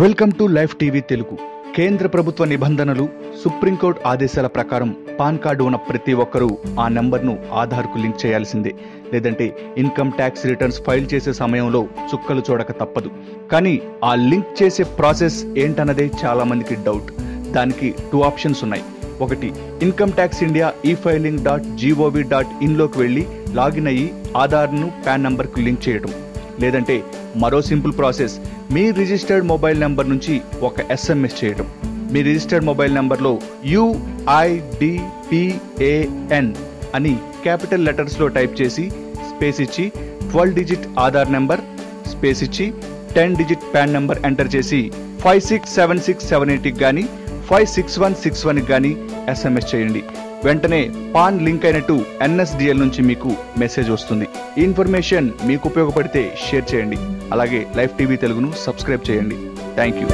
Welcome to Life TV Telugu. కేంద్ర ప్రభుత్వ నిబంధనలు సుప్రీంకోర్టు ఆదేశాల ప్రకారం పాన్ కార్డు ఉన్న ప్రతి ఒక్కరూ ఆ నెంబర్ను ఆధార్కు లింక్ చేయాల్సిందే. లేదంటే ఇన్కమ్ ట్యాక్స్ రిటర్న్స్ ఫైల్ చేసే సమయంలో చుక్కలు చూడక తప్పదు. కానీ ఆ లింక్ చేసే ప్రాసెస్ ఏంటన్నదే చాలామందికి డౌట్. దానికి టూ ఆప్షన్స్ ఉన్నాయి. ఒకటి income tax India e filing dot G O V dot ఇన్లోకి వెళ్ళి లాగిన్ అయ్యి ఆధార్ను పాన్ నంబర్కు లింక్ చేయడం లేదంటే మరో సింపుల్ ప్రాసెస్. మీ రిజిస్టర్డ్ మొబైల్ నెంబర్ నుంచి ఒక ఎస్ఎంఎస్ చేయడం మీ రిజిస్టర్డ్ మొబైల్ నెంబర్లో U I D P A N అని క్యాపిటల్ లెటర్స్లో టైప్ చేసి స్పేస్ ఇచ్చి twelve digit Aadhaar number space ఇచ్చి ten digit PAN number enter చేసి five six seven six seven ఎయిట్కి కానీ ఫైవ్ సిక్స్ వన్ సిక్స్ వన్కి కానీ ఎస్ఎంఎస్ చేయండి. వెంటనే పాన్ లింక్ అయినట్టు ఎన్ఎస్డిఎల్ నుంచి మీకు మెసేజ్ వస్తుంది. ఈ ఇన్ఫర్మేషన్ మీకు ఉపయోగపడితే షేర్ చేయండి. అలాగే లైఫ్ టీవీ తెలుగును సబ్స్క్రైబ్ చేయండి. Thank you.